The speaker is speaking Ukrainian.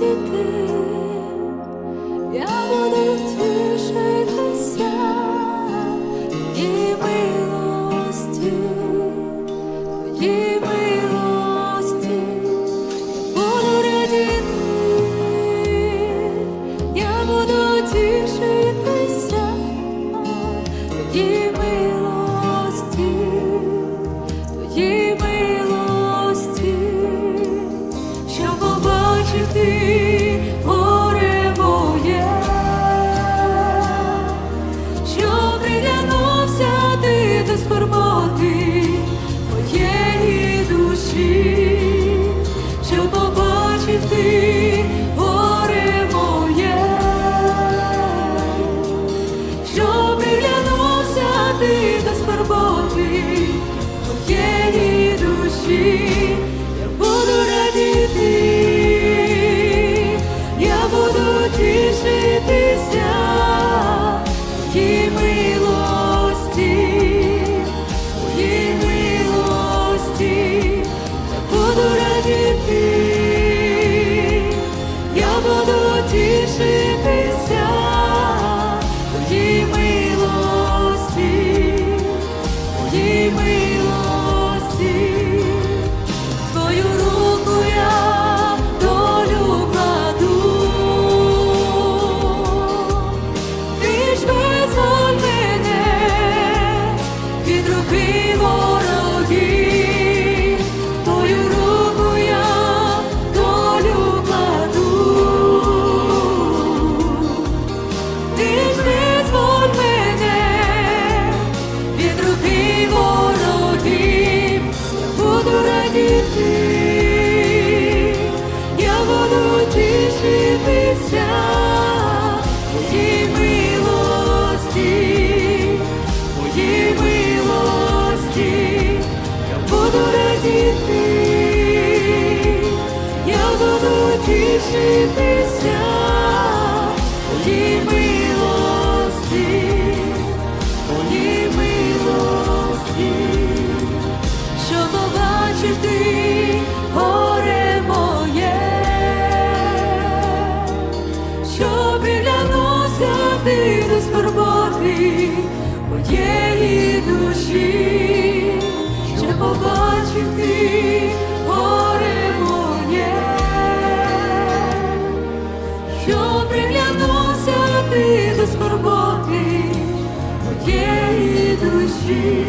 світи, я буду тішитися і милості, і милості, я буду радіти, я буду тішитися. тішитися Твоїй милості, Твоїй милості, що побачив ти горе моє, що приглянувся ти до скорботи моєї душі, щоб побачити. see.